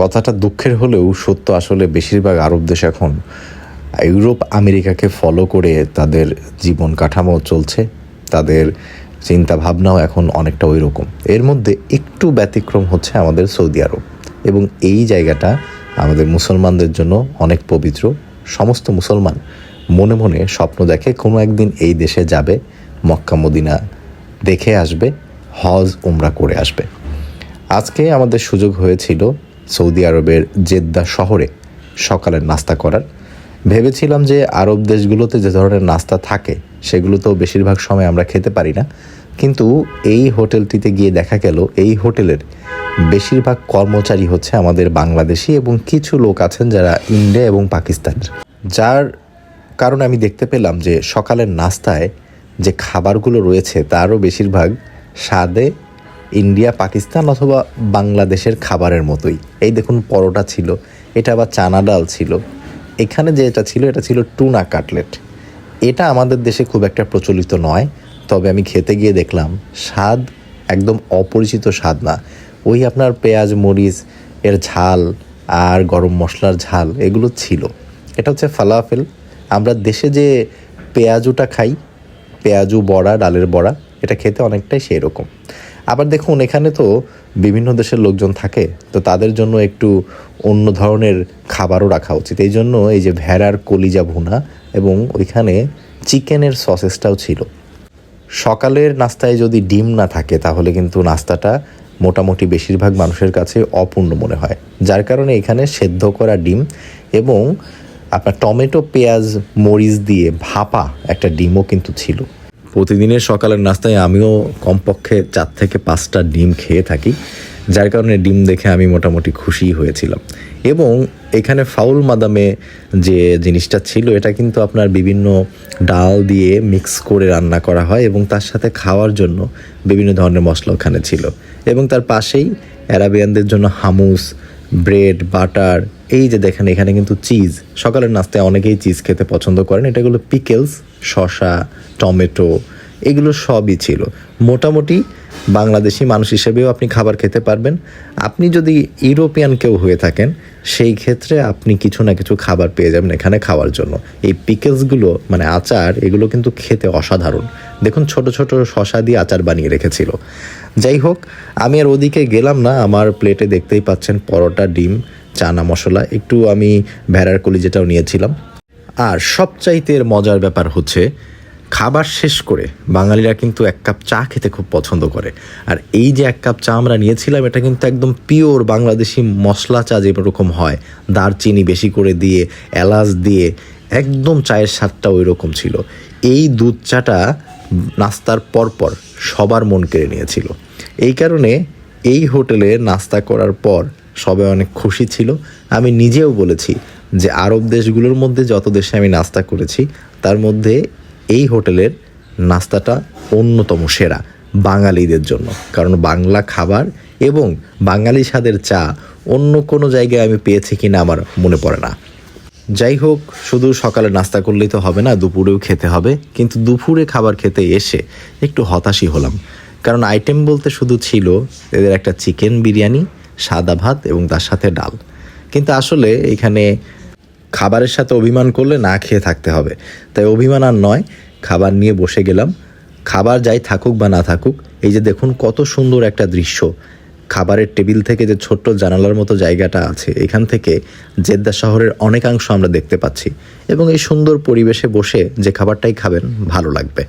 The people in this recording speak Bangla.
কথাটা দুঃখের হলেও সত্য আসলে বেশিরভাগ আরব দেশ এখন ইউরোপ, আমেরিকাকে ফলো করে তাদের জীবন কাঠামো চলছে। তাদের চিন্তা ভাবনাও এখন অনেকটা ওই রকম এর মধ্যে একটু ব্যতিক্রম হচ্ছে আমাদের সৌদি আরব এবং এই জায়গাটা আমাদের মুসলমানদের জন্য অনেক পবিত্র। সমস্ত মুসলমান মনে মনে স্বপ্ন দেখে কোনো একদিন এই দেশে যাবে, মক্কা, মদিনা দেখে আসবে, হজ, উমরা করে আসবে। আজকে আমাদের সুযোগ হয়েছিল সৌদি আরবের জেদ্দা শহরে সকালের নাস্তা করার। ভেবেছিলাম যে আরব দেশগুলোতে যে ধরনের নাস্তা থাকে সেগুলো তো বেশিরভাগ সময় আমরা খেতে পারি না। কিন্তু এই হোটেলটিতে গিয়ে দেখা গেল, এই হোটেলের বেশিরভাগ কর্মচারী হচ্ছে আমাদের বাংলাদেশি এবং কিছু লোক আছেন যারা ইন্ডিয়া এবং পাকিস্তানের। যার কারণে আমি দেখতে পেলাম যে সকালের নাস্তায় যে খাবারগুলো রয়েছে, তারও বেশিরভাগ স্বাদে ইন্ডিয়া, পাকিস্তান অথবা বাংলাদেশের খাবারের মতোই। এই দেখুন, পরোটা ছিল, এটা আবার চানা ডাল ছিল। এখানে যে এটা ছিল এটা ছিল টুনা কাটলেট। এটা আমাদের দেশে খুব একটা প্রচলিত নয়, তবে আমি খেতে গিয়ে দেখলাম, স্বাদ একদম অপরিচিত স্বাদ না। ওই আপনার পেঁয়াজ, মরিচ, এর ঝাল আর গরম মশলার ঝাল, এগুলো ছিল। এটা হচ্ছে ফালাফেল। আমরা দেশে যে পেঁয়াজুটা খাই, পেঁয়াজু বড়া, ডালের বড়া এটা খেতে অনেকটাই সেই রকম আবার দেখুন, এখানে তো বিভিন্ন দেশের লোকজন থাকে, তো তাদের জন্য একটু অন্য ধরনের খাবারও রাখা উচিত। এই জন্য এই যে ভেড়ার কলিজা ভুনা এবং ওইখানে চিকেনের সসেসটাও ছিল। সকালের নাস্তায় যদি ডিম না থাকে, তাহলে কিন্তু নাস্তাটা মোটামুটি বেশিরভাগ মানুষের কাছে অপূর্ণ মনে হয়। যার কারণে এখানে সেদ্ধ করা ডিম এবং আপনার টমেটো, পেঁয়াজ, মরিচ দিয়ে ভাপা একটা ডিমও কিন্তু ছিল। প্রতিদিনের সকালের নাস্তায় আমিও কমপক্ষে চার থেকে পাঁচটা ডিম খেয়ে থাকি, যার কারণে ডিম দেখে আমি মোটামুটি খুশি হয়েছিলাম। এবং এখানে ফাউল মাদামে যে জিনিসটা ছিল, এটা কিন্তু আপনার বিভিন্ন ডাল দিয়ে মিক্স করে রান্না করা হয় এবং তার সাথে খাওয়ার জন্য বিভিন্ন ধরনের মশলা ওখানে ছিল। এবং তার পাশেই অ্যারাবিয়ানদের জন্য হামুস, ব্রেড, বাটার এই যে দেখেন, এখানে কিন্তু চিজ সকালের নাস্তায় অনেকেই চিজ খেতে পছন্দ করেন। এটাগুলো পিকেলস শশা টমেটো, এগুলো সবই ছিল। মোটামুটি বাংলাদেশি মানুষ হিসেবেও আপনি খাবার খেতে পারবেন। আপনি যদি ইউরোপিয়ান কেউ হয়ে থাকেন, সেই ক্ষেত্রে আপনি কিছু না কিছু খাবার পেয়ে যাবেন এখানে খাওয়ার জন্য। এই পিকেলসগুলো মানে আচার, এগুলো কিন্তু খেতে অসাধারণ। দেখুন, ছোট ছোট শশা দিয়ে আচার বানিয়ে রেখেছিল। যাই হোক, আমি আর ওদিকে গেলাম না। আমার প্লেটে দেখতেই পাচ্ছেন পরোটা, ডিম। চানা মশলা, একটু আমি ভেড়ার কলিজাটাও নিয়েছিলাম। আর সবচাইতে এর মজার ব্যাপার হচ্ছে, খাবার শেষ করে বাঙালিরা কিন্তু এক কাপ চা খেতে খুব পছন্দ করে। আর এই যে এক কাপ চা আমরা নিয়েছিলাম, এটা কিন্তু একদম পিওর বাংলাদেশি মশলা চা যেরকম হয়, দারচিনি বেশি করে দিয়ে, এলাচ দিয়ে, একদম চায়ের স্বাদটা ওই রকম ছিল। এই দুধ চাটা নাস্তার পরপর সবার মন কেড়ে নিয়েছিল। এই কারণে এই হোটেলে নাস্তা করার পর সবাই অনেক খুশি ছিল। আমি নিজেও বলেছি যে আরব দেশগুলোর মধ্যে যত দেশে আমি নাস্তা করেছি, তার মধ্যে এই হোটেলের নাস্তাটা অন্যতম সেরা বাঙালিদের জন্য। কারণ বাংলা খাবার এবং বাঙালি স্বাদের চা অন্য কোনো জায়গায় আমি পেয়েছি কিনা আমার মনে পড়ে না। যাই হোক, শুধু সকালে নাস্তা করলেই তো হবে না, দুপুরেও খেতে হবে। কিন্তু দুপুরে খাবার খেতে এসে একটু হতাশই হলাম। কারণ আইটেম বলতে শুধু ছিল এদের একটা চিকেন বিরিয়ানি সাদা ভাত এবং তার সাথে ডাল। কিন্তু আসলে এখানে খাবারের সাথে অভিমান করলে না খেয়ে থাকতে হবে। তাই অভিমান আর নয়, খাবার নিয়ে বসে গেলাম। খাবার যাই থাকুক বা না থাকুক, এই যে দেখুন কত সুন্দর একটা দৃশ্য। খাবারের টেবিল থেকে যে ছোট্ট জানালার মতো জায়গাটা আছে, এখান থেকে জেদ্দা শহরের অনেকাংশ আমরা দেখতে পাচ্ছি। এবং এই সুন্দর পরিবেশে বসে যে খাবারটাই খাবেন, ভালো লাগবে।